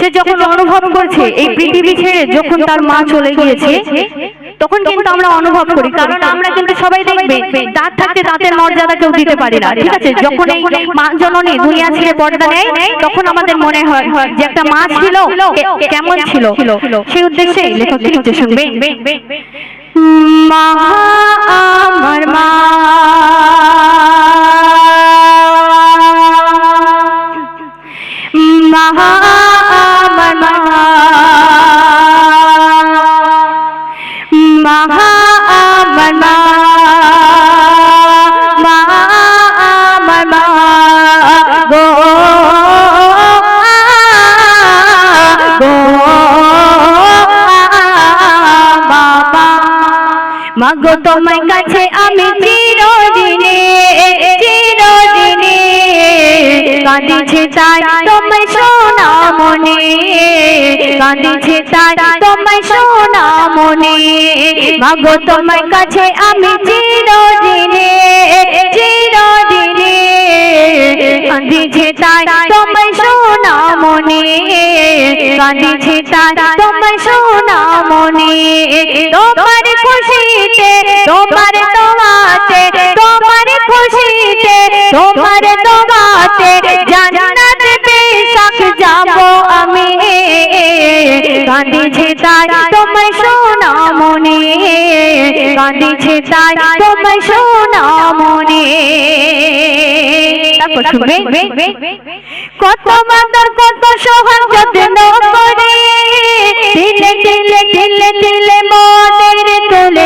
সে যখন অনুভব করছে এই পৃথিবী ছেড়ে যখন তার মা চলে গিয়েছে তখন কিন্তু আমরা অনুভব করি কারণ আমরা কিন্তু সবাই দেখবে দাঁত থাকতে দাঁতের মর্যাদা কেউ দিতে পারি না ঠিক আছে যখন এই মা জননী দুনিয়া ছেড়ে পর্দা নেয় তখন আমাদের মনে হয় যে একটা মা ছিল কেমন ছিল? সেই উদ্দেশ্যে লেখক লিখতে শুনবে। মা আমার মা। মা মাগো তোমার কাছে আমি চিরদিনে চিরদিনে কাঁদিছে তাই তোমায় সোনা মনে, কাঁদিছে তাই তোমায় সোনা মনে। মাগো তোমার কাছে আমি চিরদিনে চিরদিনে কাঁদিছে তাই তোমায় সোনা মনে, কাঁদিছে তাই তোমায় সোনা মনে। তোমার তোমাতে তোমার খুশিতে, তোমার তোমাতে জান্নাত বেশাক যাব আমি। কাঁদিছে তাই তোমায় সোনা মনে তাই মনে কত মাতার কত করে।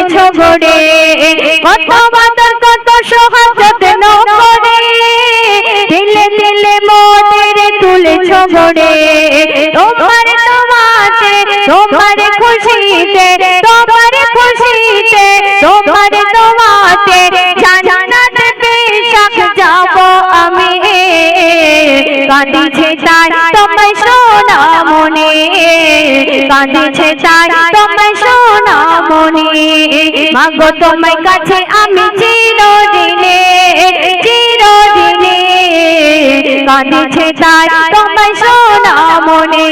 তুলে ছগড়ে কত মাতার কত সোহাগ যত্ন করে। দিলে দিলে মনের তুলে ছগড়ে তোমার তোমাতে, তোমার খুশিতে তোমার খুশিতে, তোমার তোমাতে জান্নাত বেশাক যাব আমি। কাঁদিছে তাই তোমায় সোনা মনে, কাঁদিছে তাই তোমায় মনে। মাগো তোমার কাছে আমি চিরদিনে চিরদিনে কাঁদিছে তাই তোমায় সোনা মনে।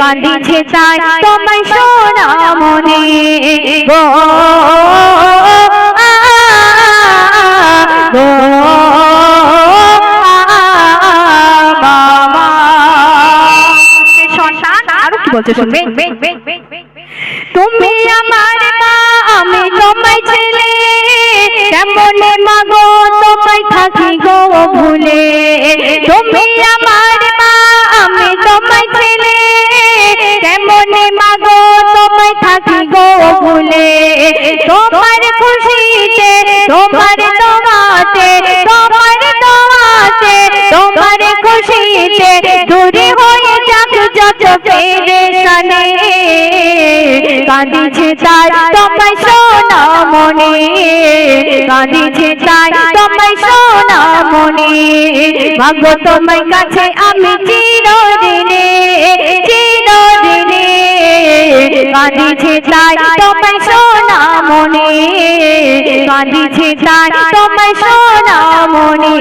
কাঁদিছে তাই তোমায় সোনা মনে। গো বলছে শুনবে? তুমি আমার মা, আমি তোমায় ছেলে। কেমনে মাগো, তোমায় থাকি গো ভুলে। তুমি আমার মা, আমি তোমায় ছেলে। কেমনে মাগো, তোমায় থাকি গো ভুলে। তোমার খুশিতে, তোমার তোমাতে কাঁদিছে তাই তোমায় সোনা মনে কাঁদিছে তাই তোমায় সোনা মনে। ভাগ্য তোমার কাছে আমি চিরদিনে চিরদিনে। কাঁদিছে তাই তোমায় সোনা মনে কাঁদিছে তাই তোমায় সোনা মনে।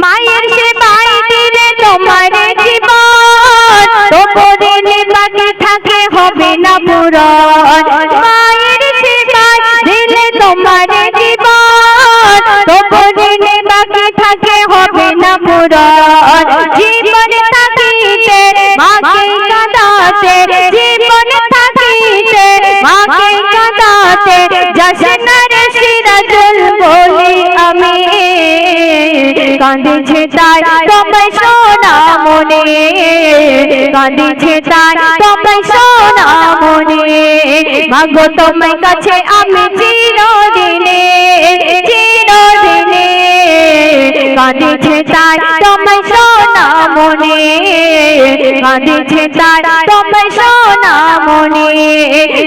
মায়ের সেবাই দিলে তোমার জীবন। পুরন মায়ের সেবাই দিলে তোমার জীবন। তোপদিনে বাকি থাকে হবে না পুরন জীবন থাকিতে, মাকে কাঁদাতে, জীবন থাকিতে, মাকে কাঁদাতে যশনার কাঁদিছে তাই তোমায় সোনা মনে। কাঁদিছে তাই তোমায় সোনা মনে। মাগো তোমায় কাছে আমি চিরদিনে চিরদিনে। কাঁদিছে তাই তোমায় সোনা মনে। কাঁদিছে তাই তোমায় সোনা মনে।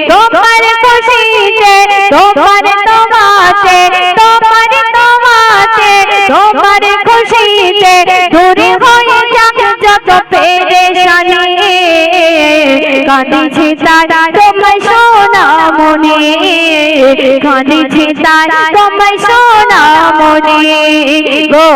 তোমার খুশিতে, তোমার তোমাতে মনে কাঁদেছে তার তোমায় সোনা মনে গো।